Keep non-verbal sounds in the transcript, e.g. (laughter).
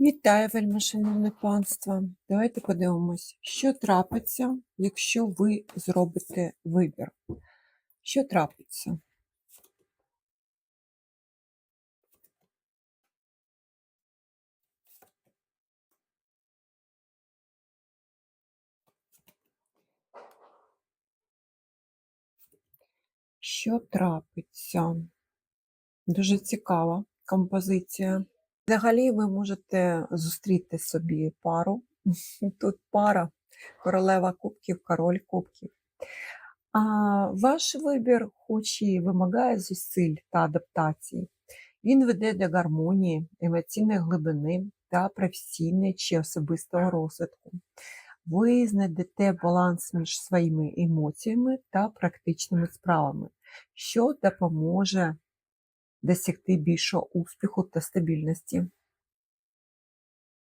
Вітаю, вельмишановне панство. Давайте подивимось, що трапиться, якщо ви зробите вибір. Що трапиться? Що трапиться? Дуже цікава композиція. Взагалі, ви можете зустріти собі пару. (laughs) Тут пара королева кубків, король кубків. А ваш вибір, хоч і вимагає зусиль та адаптації, він веде до гармонії, емоційної глибини та професійної чи особистого розвитку. Ви знайдете баланс між своїми емоціями та практичними справами, що допоможе досягти більшого успіху та стабільності.